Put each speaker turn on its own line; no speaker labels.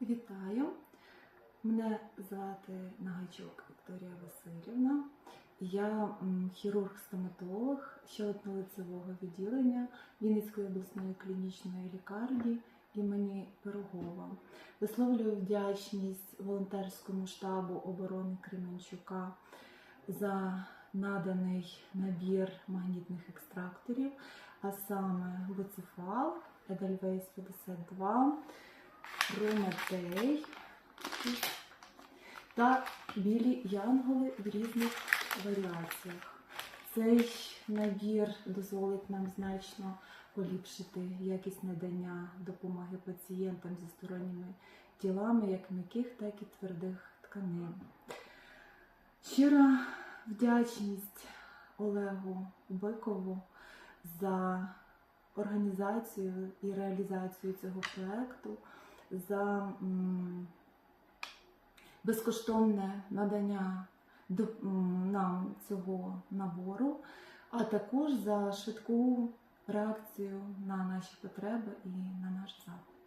Вітаю! Мене звати Нагайчук Вікторія Васильівна. Я хірург-стоматолог щелепно-лицевого відділення Вінницької обласної клінічної лікарні імені Пирогова. Висловлюю вдячність волонтерському штабу оборони Кременчука за наданий набір магнітних екстракторів, а саме Буцефал, Edelweiss 52, Прометей та білі янголи в різних варіаціях. Цей набір дозволить нам значно поліпшити якість надання допомоги пацієнтам зі сторонніми тілами, як м'яких, так і твердих тканин. Щира вдячність Олегу Бикову за організацію і реалізацію цього проекту, за безкоштовне надання нам цього набору, а також за швидку реакцію на наші потреби і на наш запит.